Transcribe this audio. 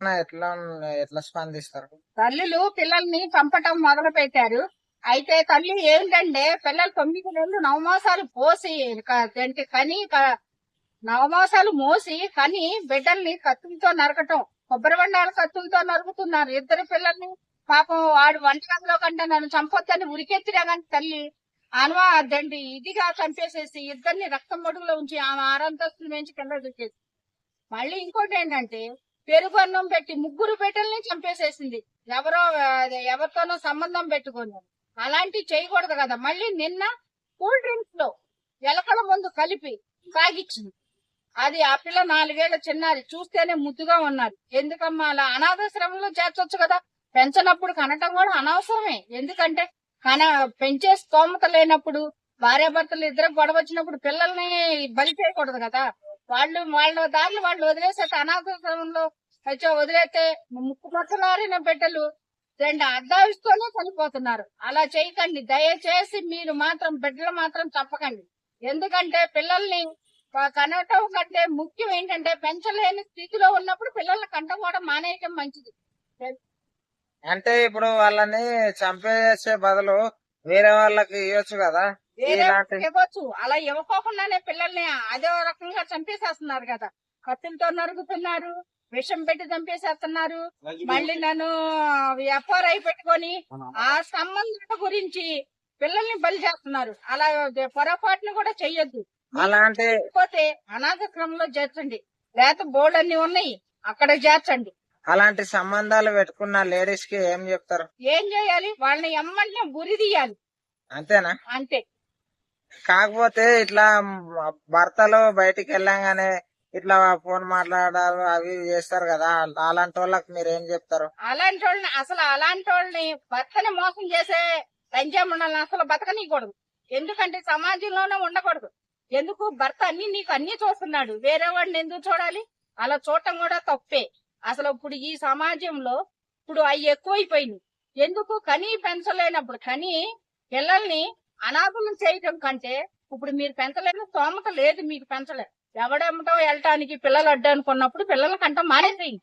ఎట్లా ఎట్లా స్పందిస్తారు? తల్లులు పిల్లల్ని చంపటం మొదలు పెట్టారు అయితే తల్లి ఏంటంటే పిల్లలు తొమ్మిది నెలలు నవమాసాలు పోసి క- కని నవమాసాలు మోసి కని బిడ్డల్ని కత్తులతో నరకటం కొబ్బరి బండాలు కత్తులతో నరుకుతున్నారు ఇద్దరు పిల్లల్ని. పాపం వాడు వంటగదిలో కంటే నన్ను చంపొద్దని ఉరికెత్తినా కానీ తల్లి అనువా అదండి ఇదిగా చంపేసేసి ఇద్దరిని రక్తం మడుగులో ఉంచి ఆమె ఆరంతస్తుల నుంచి కింద దూకేసి మళ్ళీ ఇంకోటి ఏంటంటే పెరుగు అన్నం పెట్టి ముగ్గురు బిడ్డల్ని చంపేసేసింది. ఎవరో ఎవరితోనో సంబంధం పెట్టుకుని. అలాంటివి చేయకూడదు కదా. మళ్ళీ నిన్న కూల్ డ్రింక్స్లో ఎలకల ముందు కలిపి తాగిచ్చింది. అది ఆ పిల్ల నాలుగేళ్ళ చిన్నారి. చూస్తేనే ముద్దుగా ఉన్నారు. ఎందుకమ్మా అలా అనాథాశ్రమంలో చేర్చొచ్చు కదా? పెంచనప్పుడు కనటం కూడా అనవసరమే. ఎందుకంటే కన పెంచే స్తోమత లేనప్పుడు భార్యాభర్తలు ఇద్దరు గొడవ వచ్చినప్పుడు పిల్లల్ని బలి చేయకూడదు కదా? వాళ్ళు వాళ్ళ దారిలో వాళ్ళు వదిలేసేట అనాథంలో వచ్చి వదిలేస్తే ముక్కు పచ్చలారిన బిడ్డలు రెండు అర్ధావిస్తూనే చనిపోతున్నారు. అలా చేయకండి. దయచేసి మీరు మాత్రం బిడ్డలు మాత్రం చెప్పకండి ఎందుకంటే పిల్లల్ని కనటం కంటే ముఖ్యం ఏంటంటే పెంచలేని స్థితిలో ఉన్నప్పుడు పిల్లల్ని కంట మానేయటం మంచిది. అంటే ఇప్పుడు వాళ్ళని చంపేసే బదులు వేరే వాళ్ళకి ఇవ్వచ్చు కదా? ఇవ్వచ్చు. అలా ఇవ్వకోకుండానే పిల్లల్ని అదే రకంగా చంపేసేస్తున్నారు కదా. కత్తులతో నరుగుతున్నారు విషం పెట్టి చంపేసేస్తున్నారు. మళ్ళీ నన్ను ఎఫ్ఆర్ఐ పెట్టుకొని ఆ సంబంధాల గురించి పిల్లల్ని బలి చేస్తున్నారు. అలా పొరపాటును కూడా చెయ్యొద్దు. అలాంటి లేకపోతే అనాథక్రమంలో చేర్చండి. లేకపోతే బోర్డు అన్ని ఉన్నాయి. అక్కడ చేర్చండి. అలాంటి సంబంధాలు పెట్టుకున్న లేడీస్కి ఏం చెప్తారు? ఏం చేయాలి? వాళ్ళని ఎమ్మంటే గురి తీయాలి. అంతేనా? అంతే. కాకపోతే ఇట్లా భర్తలు బయటికి వెళ్ళంగానే ఇట్లా ఫోన్ మాట్లాడాలి అవి చేస్తారు కదా. అలాంటి వాళ్ళకి మీరు ఏం చెప్తారు? అలాంటి వాళ్ళని అసలు అలాంటి వాళ్ళని భర్తని మోసం చేసే లంచాముండాలని అసలు బతకనీయకూడదు. ఎందుకంటే సమాజంలోనే ఉండకూడదు. ఎందుకు? భర్త అన్ని నీకు అన్ని చూస్తున్నాడు. వేరే వాడిని ఎందుకు చూడాలి? అలా చూడటం కూడా తప్పే. అసలు ఇప్పుడు ఈ సమాజంలో ఇప్పుడు అవి ఎక్కువైపోయినాయి. ఎందుకు? కనీ పెంచలేనప్పుడు కనీ పిల్లల్ని అనాథులను చేయటం కంటే ఇప్పుడు మీరు పెంచలేని స్తోమత లేదు మీకు పెంచలేదు. ఎవడమ్మటో వెళ్ళటానికి పిల్లలు అడ్డానుకున్నప్పుడు పిల్లల కంట మానేసేయండి.